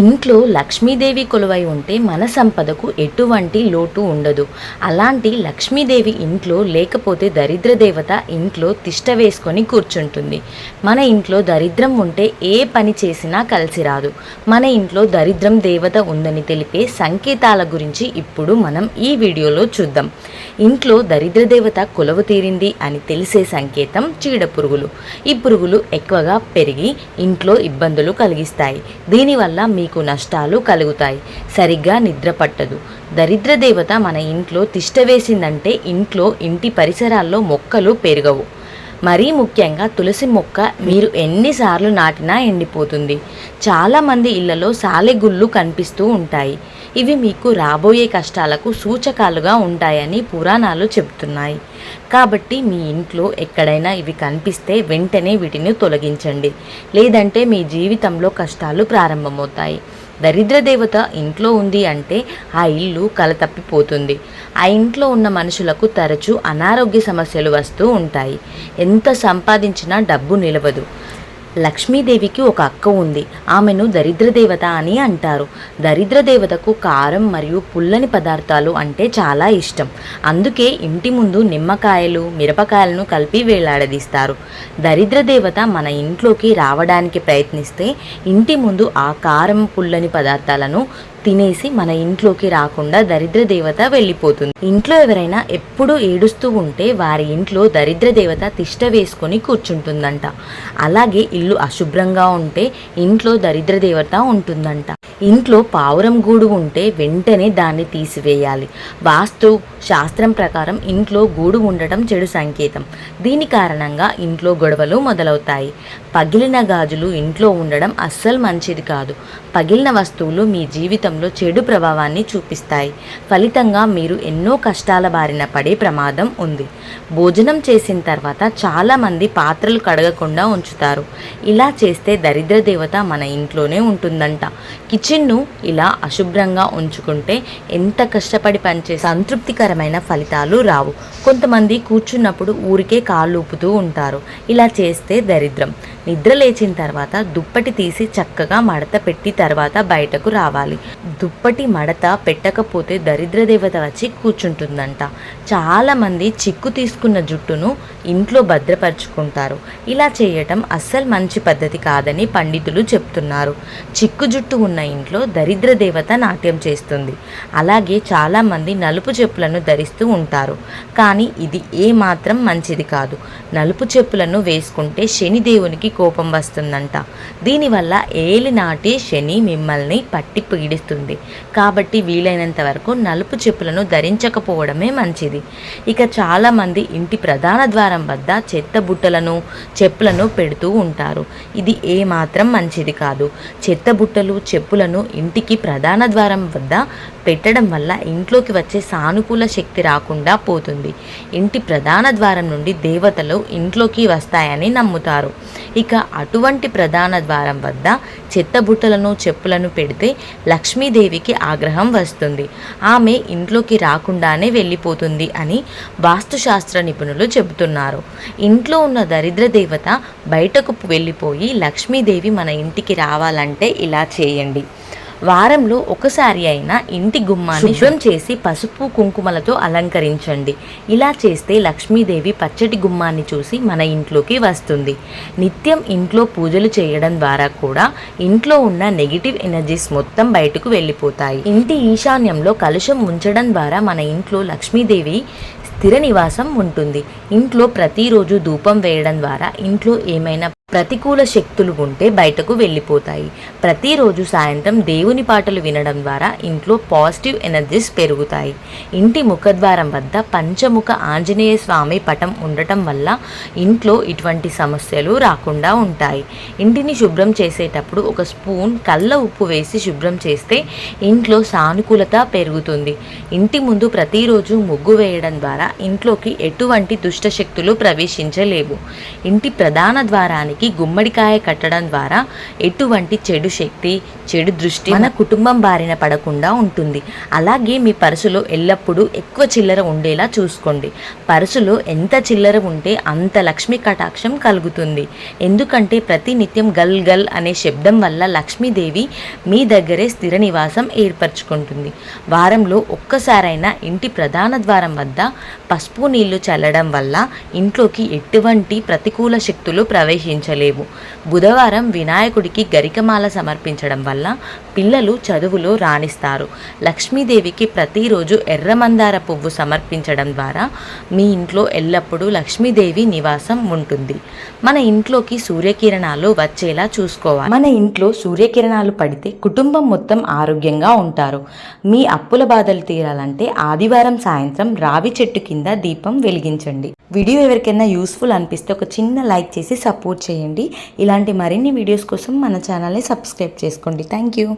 ఇంట్లో లక్ష్మీదేవి కొలువై ఉంటే మన సంపదకు ఎటువంటి లోటు ఉండదు. అలాంటి లక్ష్మీదేవి ఇంట్లో లేకపోతే దరిద్ర దేవత ఇంట్లో తిష్ట వేసుకొని కూర్చుంటుంది. మన ఇంట్లో దరిద్రం ఉంటే ఏ పని చేసినా కలిసి రాదు. మన ఇంట్లో దరిద్రం దేవత ఉందని తెలిపే సంకేతాల గురించి ఇప్పుడు మనం ఈ వీడియోలో చూద్దాం. ఇంట్లో దరిద్ర దేవత కొలవు తీరింది అని తెలిసే సంకేతం చీడ పురుగులు ఈ పురుగులు ఎక్కువగా పెరిగి ఇంట్లో ఇబ్బందులు కలిగిస్తాయి. దీనివల్ల మీకు నష్టాలు కలుగుతాయి. సరిగ్గా నిద్ర పట్టదు. దరిద్ర దేవత మన ఇంట్లో తిష్ట వేసిందంటే ఇంట్లో ఇంటి పరిసరాల్లో మొక్కలు పెరగవు. మరీ ముఖ్యంగా తులసి మొక్క మీరు ఎన్నిసార్లు నాటినా ఎండిపోతుంది. చాలామంది ఇళ్ళలో సాలెగుళ్ళు కనిపిస్తూ ఉంటాయి. ఇవి మీకు రాబోయే కష్టాలకు సూచకాలుగా ఉంటాయని పురాణాలు చెబుతున్నాయి. కాబట్టి మీ ఇంట్లో ఎక్కడైనా ఇవి కనిపిస్తే వెంటనే వీటిని తొలగించండి. లేదంటే మీ జీవితంలో కష్టాలు ప్రారంభమవుతాయి. దరిద్ర దేవత ఇంట్లో ఉంది అంటే ఆ ఇల్లు కలతప్పిపోతుంది. ఆ ఇంట్లో ఉన్న మనుషులకు తరచూ అనారోగ్య సమస్యలు వస్తూ ఉంటాయి. ఎంత సంపాదించినా డబ్బు నిలవదు. లక్ష్మీదేవికి ఒక అక్క ఉంది. ఆమెను దరిద్ర దేవత అని అంటారు. దరిద్ర దేవతకు కారం మరియు పుల్లని పదార్థాలు అంటే చాలా ఇష్టం. అందుకే ఇంటి ముందు నిమ్మకాయలు మిరపకాయలను కలిపి వేలాడదీస్తారు. దరిద్ర దేవత మన ఇంట్లోకి రావడానికి ప్రయత్నిస్తే ఇంటి ముందు ఆ కారం పుల్లని పదార్థాలను తినేసి మన ఇంట్లోకి రాకుండా దరిద్ర దేవత వెళ్ళిపోతుంది. ఇంట్లో ఎవరైనా ఎప్పుడూ ఏడుస్తూ ఉంటే వారి ఇంట్లో దరిద్ర దేవత తిష్ట వేసుకొని కూర్చుంటుందంట. అలాగే ఇల్లు అశుభ్రంగా ఉంటే ఇంట్లో దరిద్ర దేవత ఉంటుందంట. ఇంట్లో పావురం గూడు ఉంటే వెంటనే దాన్ని తీసివేయాలి. వాస్తు శాస్త్రం ప్రకారం ఇంట్లో గూడు ఉండటం చెడు సంకేతం. దీని కారణంగా ఇంట్లో గొడవలు మొదలవుతాయి. పగిలిన గాజులు ఇంట్లో ఉండడం అస్సలు మంచిది కాదు. పగిలిన వస్తువులు మీ జీవితం జీవితంలో చెడు ప్రభావాన్ని చూపిస్తాయి. ఫలితంగా మీరు ఎన్నో కష్టాల బారిన పడే ప్రమాదం ఉంది. భోజనం చేసిన తర్వాత చాలామంది పాత్రలు కడగకుండా ఉంచుతారు. ఇలా చేస్తే దరిద్ర దేవత మన ఇంట్లోనే ఉంటుందంట. కిచెన్ను ఇలా అశుభ్రంగా ఉంచుకుంటే ఎంత కష్టపడి పనిచే సంతృప్తికరమైన ఫలితాలు రావు. కొంతమంది కూర్చున్నప్పుడు ఊరికే కాళ్ళు ఊపుతూ ఉంటారు. ఇలా చేస్తే దరిద్రం. నిద్ర లేచిన తర్వాత దుప్పటి తీసి చక్కగా మడత పెట్టి తర్వాత బయటకు రావాలి. దుప్పటి మడత పెట్టకపోతే దరిద్ర దేవత వచ్చి కూర్చుంటుందంట. చాలామంది చిక్కు తీసుకున్న జుట్టును ఇంట్లో భద్రపరుచుకుంటారు. ఇలా చేయటం అస్సలు మంచి పద్ధతి కాదని పండితులు చెప్తున్నారు. చిక్కు జుట్టు ఉన్న ఇంట్లో దరిద్ర దేవత నాట్యం చేస్తుంది. అలాగే చాలామంది నలుపు చెప్పులను ధరిస్తూ ఉంటారు. కానీ ఇది ఏ మాత్రం మంచిది కాదు. నలుపు చెప్పులను వేసుకుంటే శనిదేవునికి కోపం వస్తుందంట. దీనివల్ల ఏలినాటి శని మిమ్మల్ని పట్టి పీడిస్తుంది. కాబట్టి వీలైనంత వరకు నలుపు చెప్పులను ధరించకపోవడమే మంచిది. ఇక చాలామంది ఇంటి ప్రధాన ద్వారా వద్ద చెత్త బుట్టలను చెప్పులను పెడుతూ ఉంటారు. ఇది ఏ మాత్రం మంచిది కాదు. చెత్త బుట్టలు చెప్పులను ఇంటికి ప్రధాన ద్వారం వద్ద పెట్టడం వల్ల ఇంట్లోకి వచ్చే సానుకూల శక్తి రాకుండా పోతుంది. ఇంటి ప్రధాన ద్వారం నుండి దేవతలు ఇంట్లోకి వస్తాయని నమ్ముతారు. ఇక అటువంటి ప్రధాన ద్వారం వద్ద చెత్త బుట్టలను చెప్పులను పెడితే లక్ష్మీదేవికి ఆగ్రహం వస్తుంది. ఆమె ఇంట్లోకి రాకుండానే వెళ్ళిపోతుంది అని వాస్తుశాస్త్ర నిపుణులు చెబుతున్నారు. ఇంట్లో ఉన్న దరిద్ర దేవత బయటకు వెళ్ళిపోయి లక్ష్మీదేవి మన ఇంటికి రావాలంటే ఇలా చేయండి. వారంలో ఒకసారి అయినా ఇంటి గుమ్మాన్ని శుభ్రం చేసి పసుపు కుంకుమలతో అలంకరించండి. ఇలా చేస్తే లక్ష్మీదేవి పచ్చటి గుమ్మాన్ని చూసి మన ఇంట్లోకి వస్తుంది. నిత్యం ఇంట్లో పూజలు చేయడం ద్వారా కూడా ఇంట్లో ఉన్న నెగిటివ్ ఎనర్జీస్ మొత్తం బయటకు వెళ్ళిపోతాయి. ఇంటి ఈశాన్యంలో కలుషం ఉంచడం ద్వారా మన ఇంట్లో లక్ష్మీదేవి స్థిర నివాసం ఉంటుంది. ఇంట్లో ప్రతిరోజు ధూపం వేయడం ద్వారా ఇంట్లో ఏమైనా ప్రతికూల శక్తులు ఉంటే బయటకు వెళ్ళిపోతాయి. ప్రతిరోజు సాయంత్రం దేవుని పాటలు వినడం ద్వారా ఇంట్లో పాజిటివ్ ఎనర్జీస్ పెరుగుతాయి. ఇంటి ముఖద్వారం వద్ద పంచముఖ ఆంజనేయ స్వామి పటం ఉండటం వల్ల ఇంట్లో ఇటువంటి సమస్యలు రాకుండా ఉంటాయి. ఇంటిని శుభ్రం చేసేటప్పుడు ఒక స్పూన్ కళ్ళ ఉప్పు వేసి శుభ్రం చేస్తే ఇంట్లో సానుకూలత పెరుగుతుంది. ఇంటి ముందు ప్రతిరోజు ముగ్గు వేయడం ద్వారా ఇంట్లోకి ఎటువంటి దుష్ట శక్తులు ప్రవేశించలేవు. ఇంటి ప్రధాన ద్వారానికి ఇంటికి గుమ్మడికాయ కట్టడం ద్వారా ఎటువంటి చెడు శక్తి చెడు దృష్టి మన కుటుంబం బారిన పడకుండా ఉంటుంది. అలాగే మీ పర్సులో ఎల్లప్పుడూ ఎక్కువ చిల్లర ఉండేలా చూసుకోండి. పర్సులో ఎంత చిల్లర ఉంటే అంత లక్ష్మీ కటాక్షం కలుగుతుంది. ఎందుకంటే ప్రతి నిత్యం గల్ గల్ అనే శబ్దం వల్ల లక్ష్మీదేవి మీ దగ్గరే స్థిర నివాసం ఏర్పరచుకుంటుంది. వారంలో ఒక్కసారైనా ఇంటి ప్రధాన ద్వారం వద్ద పసుపు నీళ్ళు చల్లడం వల్ల ఇంట్లోకి ఎటువంటి ప్రతికూల శక్తులు ప్రవేశించలేవు బుధవారం వినాయకుడికి గరికమాల సమర్పించడం వల్ల పిల్లలు చదువులో రాణిస్తారు. లక్ష్మీదేవికి ప్రతిరోజు ఎర్రమందార పువ్వు సమర్పించడం ద్వారా మీ ఇంట్లో ఎల్లప్పుడూ లక్ష్మీదేవి నివాసం ఉంటుంది. మన ఇంట్లోకి సూర్యకిరణాలు వచ్చేలా చూసుకోవాలి. మన ఇంట్లో సూర్యకిరణాలు పడితే కుటుంబం మొత్తం ఆరోగ్యంగా ఉంటారు. మీ అప్పుల బాధలు తీరాలంటే ఆదివారం సాయంత్రం రావి చెట్టు కింద దీపం వెలిగించండి. వీడియో ఎవరికైనా యూస్ఫుల్ అనిపిస్తే ఒక చిన్న లైక్ చేసి సపోర్ట్ చేయండి. ఇలాంటి మరిన్ని వీడియోస్ కోసం మన ఛానల్ని సబ్స్క్రైబ్ చేసుకోండి. Thank you